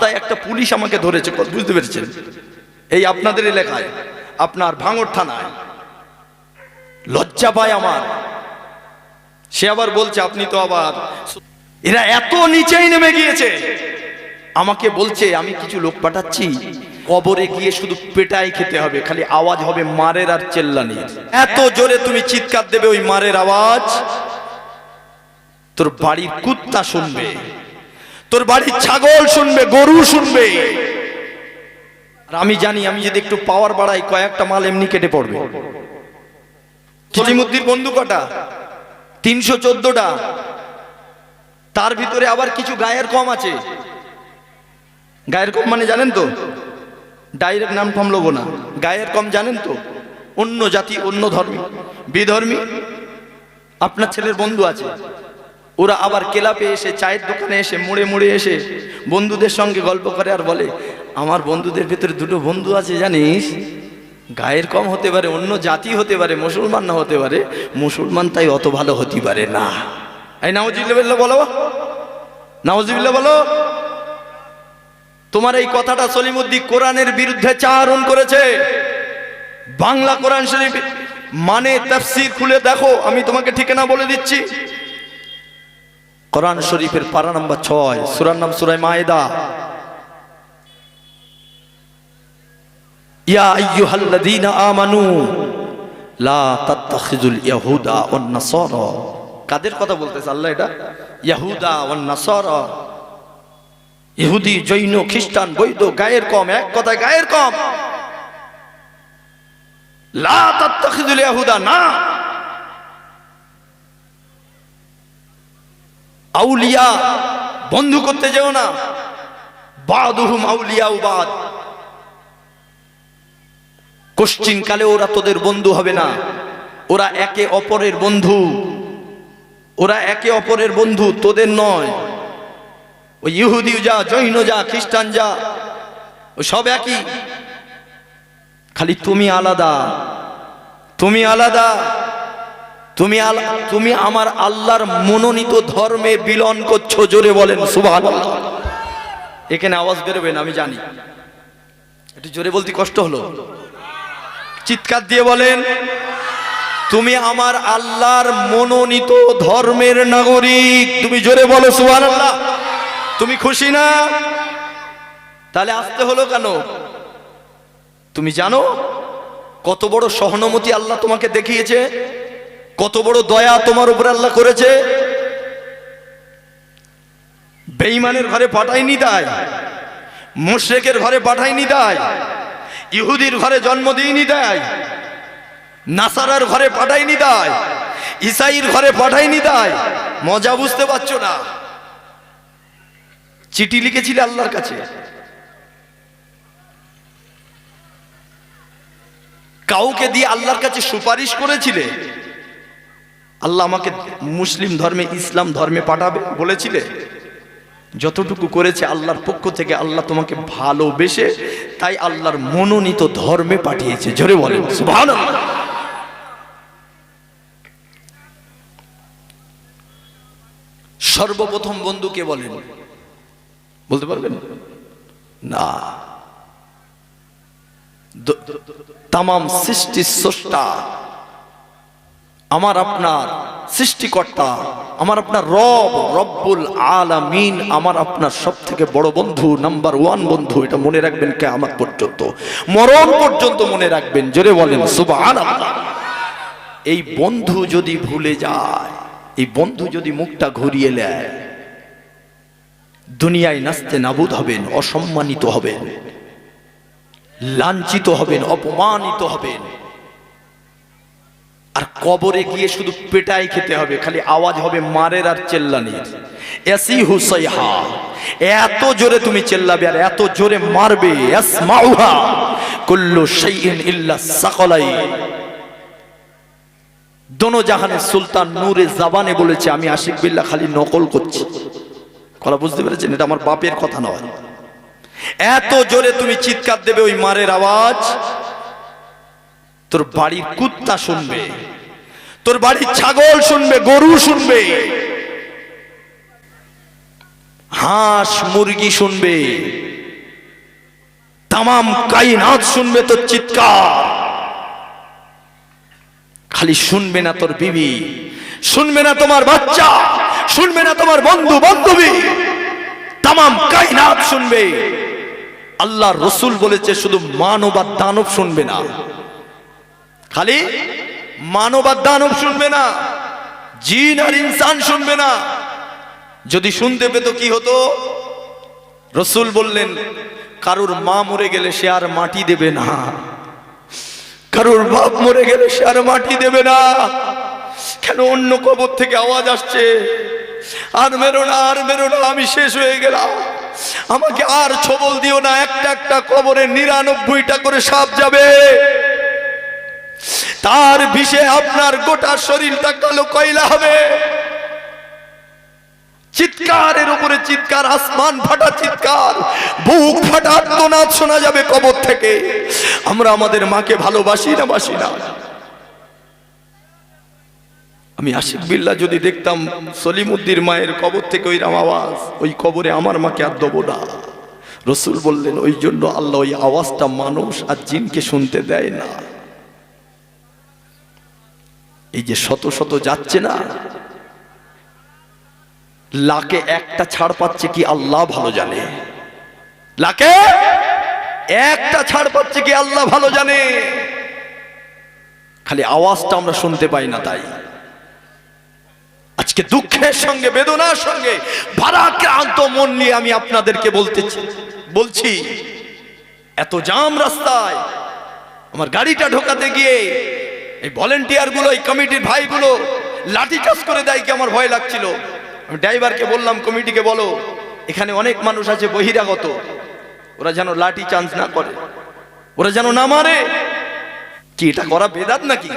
রাস্তায় একটা পুলিশ আমাকে ধরেছে বুঝতে পেরেছেন? এই আপনাদের এলাকায়, আপনার ভাঙড় থানায়, লজ্জা পায় আমার। সে আবার বলছে, আপনি তো আবার এরা এত নিচেই নেমে গিয়েছে। আমাকে বলছে, আমি কিছু লোক পাঠাচ্ছি, কবরে গিয়ে শুধু পেটাই খেতে হবে, খালি আওয়াজ হবে মারের আর চেল্লানির। এত জোরে তুমি চিৎকার দেবে ওই মারের আওয়াজ? তোর বাড়ির কুত্তা শুনবে। তোর বাড়ির ছাগল শুনবে, গরু শুনবে। আর আমি জানি, আমি যদি একটু পাওয়ার বাড়াই, কয়েকটা মাল এমনি কেটে পড়বে। কলিমুদ্দির বন্ধু কটা? তিনশো চোদ্দটা। তার ভিতরে আবার কিছু গায়ের কম আছে। গায়ের কম মানে জানেন তো? ডাইরেক্ট নাম ফাম লোবো না। গায়ের কম জানেন তো? অন্য জাতি, অন্য ধর্মী। বিধর্মী? আপনার ছেলের বন্ধু আছে। ওরা আবার ক্লাবে এসে, চায়ের দোকানে এসে, মুড়ে মুড়ে এসে বন্ধুদের সঙ্গে গল্প করে আর বলে, আমার বন্ধুদের ভিতরে দুটো বন্ধু আছে জানিস? গায়ের কম হতে পারে, অন্য জাতি হতে পারে, মুসলমান না হতে পারে, মুসলমান তাই অত ভালো হতে পারে না। এই নাওজিবিল্লা বলো নাওজিবিল্লা বলো। তোমার এই কথাটা সলিমুদ্দিন কোরআনের বিরুদ্ধে চারণ করেছে। বাংলা কোরআন শরীফ মানে তাফসীর খুলে দেখো, আমি তোমাকে ঠিকানা বলে দিচ্ছি। কোরআন শরীফের পারা নাম্বার ছয়, সুরার নাম সুরায় মায়েদা। ইয়া আইয়ুহাল্লাযীনা আমানু, লা তাত্তাখিজুল ইয়াহুদা ওয়ান নাসারা। কাদের কথা বলতেছে আল্লাহ এটা? ইয়াহুদা ওয়ান নাসারা। ইহুদি, জৈন, খ্রিস্টান, বৈধ, গায়ের কম, এক কথায় গায়ের কম। লা তাত্তাখিজুল ইয়াহুদা, না। আউলিয়া, বন্ধু করতে যেও না। বাদুহুম আউলিয়া বাদ। কোশ্চিন কালে ওরা তোদের বন্ধু হবে না। ওরা একে অপরের বন্ধু। ওরা একে অপরের বন্ধু, তোদের নয়। ওই ইহুদি যা, জৈন যা, খ্রিস্টান যা, ও সব একই। খালি তুমি আলাদা। তুমি আলাদা। তুমি তুমি আমার আল্লাহর মনোনীত ধর্মে বিলন করছ জোরে বলেন সুবাহ এখানে আওয়াজ বেরোবেন আমি জানি। একটু জোরে বলতে কষ্ট হলো। চিৎকার দিয়ে বলেন, তুমি আমার আল্লাহর মনোনীত ধর্মের নাগরিক। তুমি জোরে বলো সুবাহ আল্লাহ তুমি খুশি না? তাহলে আসতে হলো কেন? তুমি জানো কত বড় সহানুভূতি আল্লাহ তোমাকে দেখিয়েছে? কত বড় দয়া তোমার উপরে আল্লাহ করেছে? বেঈমানের ঘরে পাঠায়নি তাই মুশরেকের ঘরে পাঠায়নি তাই ইহুদির ঘরে জন্ম দিইনি দেয়, নাসারার ঘরে পাঠায়নি দেয় ইসাইর ঘরে পাঠায়নি দেয়, মজা বুঝতে পারছ না? চিঠি লিখেছিলে আল্লাহর কাছে? কাউকে দিয়ে আল্লাহর কাছে সুপারিশ করেছিলে? আল্লাহ আমাকে মুসলিম ধর্মে ইসলাম ধর্মে পাঠাবে বলেছিলে যতটুকু করেছে আল্লাহর পক্ষ থেকে আল্লাহ তোমাকে ভালোবেসে তাই আল্লাহর মনোনীত ধর্মে পাঠিয়েছে জোরে বলেন সুবহানাল্লাহ সর্বপ্রথম বন্ধুকে বলেন বলতে পারবেন না তাম সৃষ্টি স্রষ্টা আমার আপনার সৃষ্টিকর্তা, আমার আপনার রব, রব্বুল আলামিন, আমার আপনার সব থেকে বড় বন্ধু, নাম্বার ওয়ান বন্ধু, এটা মনে রাখবেন কে আমার পর্যন্ত। মরণ পর্যন্ত মনে রাখবেন, জোরে বলেন, সুবহানাল্লাহ। এই বন্ধু যদি ভুলে যায়, এই বন্ধু যদি মুখটা ঘুরিয়ে নেয়, দুনিয়ায় নাচতে নাবুদ হবেন, অসম্মানিত হবেন, লাঞ্ছিত হবেন, অপমানিত হবেন। আর কবরে গিয়ে শুধু পেটাই খেতে হবে, খালি আওয়াজ হবে মারের আর চেল্লানির। এসি হুসাইহা, এত জোরে তুমি চেল্লাবে আর এত জোরে মারবে ইয়াসমাউহা কুল্লু শাইইন ইল্লা সাকলাই। দোনো জাহানের সুলতান নূরে জাবানে বলেছে, আমি আশিক বিল্লাহ খালি নকল করছি। কথা বুঝতে পেরেছেন? এটা আমার বাপের কথা নয়। এত জোরে তুমি চিৎকার দেবে ওই মারের আওয়াজ তোর বাড়ির কুত্তা শুনবে, তোর বাড়ির ছাগল শুনবে, গরু শুনবে, হাঁস, মুরগি শুনবে, তামাম কাইনাত শুনবে তোর চিৎকার। খালি শুনবে না তোর বিবি, শুনবে না তোমার বাচ্চা, শুনবে না তোমার বন্ধু, বান্ধবী, তামাম কাইনাত শুনবে। আল্লাহ রসুল বলেছে শুধু মানব আর দানব শুনবে না। খালি মানব আর দানব শুনবে না, জিন আর ইনসান শুনবে না। যদি শুনতে পেত কি হতো? রসুল বললেন, কারুর মা মরে গেলে সে আর মাটি দেবে না। কারুর বাপ মরে গেলে সে আর মাটি দেবে না। কেন অন্য কবর থেকে আওয়াজ আসছে? আর মেরো না, আর মেরো না, আমি শেষ হয়ে গেলাম। আমাকে আর ছবল দিও না, একটা একটা কবরে নিরানব্বইটা করে সাপ যাবে। তার বিষে আপনার গোটা শরীরটা কালো কয়লা হবে। চিৎকারের উপরে চিৎকার, আসমান ফাটা চিৎকার, বুক ফাটা আত্মনাদ শোনা যাবে কবর থেকে। আমরা আমাদের মাকে ভালোবাসি না বাসি না। আমি আশিক বিল্লা যদি দেখতাম সলিমুদ্দির মায়ের কবর থেকে ওই রাম আওয়াজ, ওই কবরে আমার মাকে আর দেবো না। রসুল বললেন, ওই জন্য আল্লাহ ওই আওয়াজটা মানুষ আর জিনকে শুনতে দেয় না। এই যে শত শত যাচ্ছে না, লাকে একটা ছাড় পাচ্ছে কি আল্লাহ ভালো জানে? লাকে একটা ছাড় পাচ্ছে কি আল্লাহ ভালো জানে? খালি আওয়াজটা আমরা শুনতে পাই না তাই। আজকে দুঃখের সঙ্গে, বেদনার সঙ্গে, ভারাক্রান্ত মন নিয়ে আমি আপনাদেরকে বলতেছি বলছি, এত জাম রাস্তায়, আমার গাড়িটা ঢোকাতে গিয়ে এই ভলেন্টিয়ারগুলো এই কমিটির ভাইগুলো লাঠি চাষ করে দেয় কি আমার ভয় লাগছিল? আমি ড্রাইভারকে বললাম, কমিটিকে বলো, এখানে অনেক মানুষ আছে বহিরাগত। ওরা যেন লাঠি চান্স না করে। ওরা যেন না মারে। কি এটা করা বেদাত নাকি?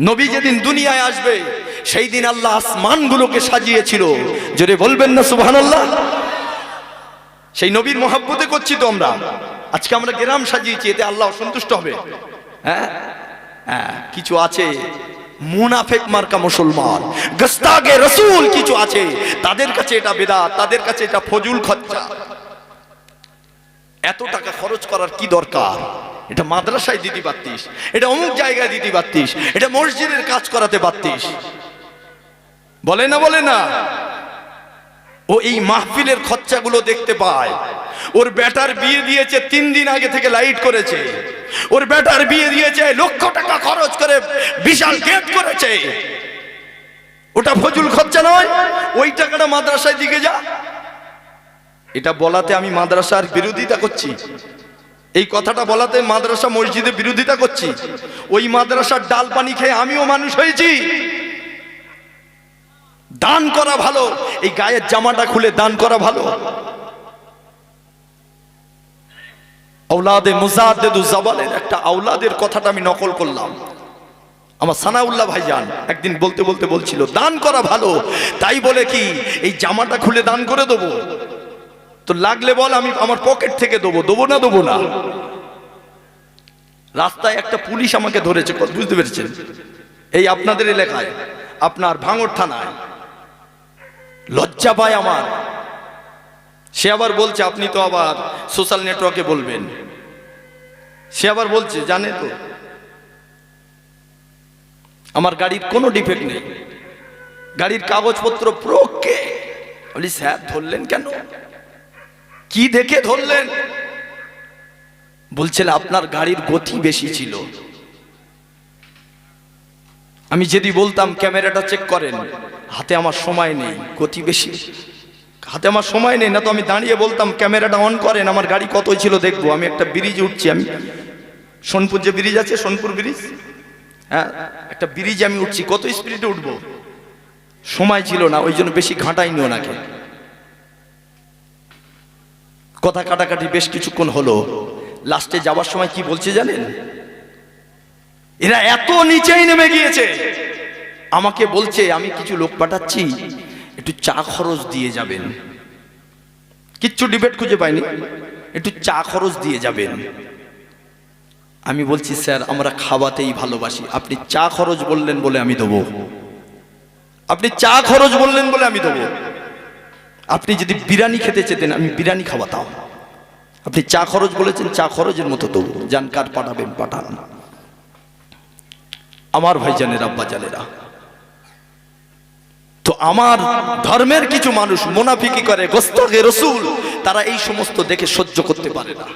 নবী যেদিন দুনিয়ায় আসবে, সেই দিন আল্লাহ আসমানগুলোকে সাজিয়েছিল। জোরে বলবেন না, সুবহানাল্লাহ? সেই নবীর মহাব্বতে করছি তো আমরা আজকে আমরা গ্রাম সাজিয়েছি, এতে আল্লাহ সন্তুষ্ট হবে। হ্যাঁ? হ্যাঁ কিছু আছে। মুনাফেক মার্কা মুসলমান, গস্তাগে রসুল কিছু আছে। তাদের কাছে এটা বেদা তাদের কাছে এটা ফজুল খরচা। এত টাকা খরচ করার কি দরকার? এটা মাদ্রাসায় দিতে পারতিস, এটা অমুক জায়গায় দিতে পারতিস, এটা মসজিদের কাজ করাতে পারতিস। বলে না বলে না। ও এই মাহফিলের খরচাগুলো দেখতে পায়। ওর ব্যাটার বিয়ে দিয়েছে, তিন দিন আগে থেকে লাইট করেছে। ওর ব্যাটার বিয়ে দিয়েছে, লক্ষ টাকা খরচ করে বিশাল গেট করেছে। ওটা ফজুল খরচা নয়, ওই টাকাটা মাদ্রাসায় দিকে যা। এটা বলাতে আমি মাদ্রাসার বিরোধিতা করছি। এই কথাটা বলাতে মাদ্রাসা মসজিদে বিরোধিতা করছি। ওই মাদ্রাসার ডাল পানি খেয়ে আমিও মানুষ হয়েছি। দান করা ভালো, এই গায়ের জামাটা খুলে দান করা ভালো। আউলাদে মুজাদ্দেদু জাবালের একটা আউলাদের কথাটা আমি নকল করলাম। আমার সানাউল্লাহ ভাইজান একদিন বলতে বলতে বলছিল, দান করা ভালো, তাই বলে কি এই জামাটা খুলে দান করে দেবো? তো লাগলে বল আমি আমার পকেট থেকে দেবো দেবো না দেবো না? রাস্তায় একটা পুলিশ আমাকে ধরেছে, বুঝতে পেরেছেন? এই আপনাদের এলাকায়, আপনার ভাঙর থানায়। লজ্জা পায় আমার। সে আবার বলছে, আপনি তো আবার সোশ্যাল নেটওয়ার্কে বলবেন। সে আবার বলছে, জানে তো। আমার গাড়ির কোনো ডিফেক্ট নেই। গাড়ির কাগজপত্র প্রোকে বলি, স্যার, ধরলেন কেন? কি দেখে ধরলেন? বলছেন আপনার গাড়ির গতি বেশি ছিল। আমি যদি বলতাম, ক্যামেরাটা চেক করেন। হাতে আমার সময় নেই, গতি বেশি। হাতে আমার সময় নেই, না তো আমি দাঁড়িয়ে বলতাম, ক্যামেরাটা অন করেন, আমার গাড়ি কত ছিল দেখব? আমি একটা ব্রিজ উঠছি, আমি সোনপুর যে ব্রিজ আছে, সোনপুর ব্রিজ হ্যাঁ একটা ব্রিজে আমি উঠছি, কত স্পিডে উঠবো? সময় ছিল না, ওই জন্য বেশি ঘাঁটাইনি ওনাকে। কথা কাটাকাটি বেশ কিছুক্ষণ হলো। লাস্টে যাওয়ার সময় কি বলছে জানেন? এরা এত নিচেই নেমে গিয়েছে। আমাকে বলছে, আমি কিছু লোক পাঠাচ্ছি, একটু চা খরচ দিয়ে যাবেন। কিচ্ছু ডিবেট খুঁজে পাইনি, একটু চা খরচ দিয়ে যাবেন। আমি বলছি, স্যার, আমরা খাওয়াতেই ভালোবাসি। আপনি চা খরচ বললেন বলে আমি দেবো। আপনি চা খরচ বললেন বলে আমি দেবো। আপনি যদি বিরিয়ানি খেতে চেতেন, আমি বিরিয়ানি খাওয়াতাম। আপনি চা খরচ বলেছেন, চা খরচের মতো তো যান, কার পাঠাবেন, পাঠান। আমার ভাইজানের আব্বা জানেরা আমার ধর্মের কিছু মানুষ মোনাফিকি করে গোস্তাগে রসুল, তারা এই সমস্ত দেখে সহ্য করতে পারে না।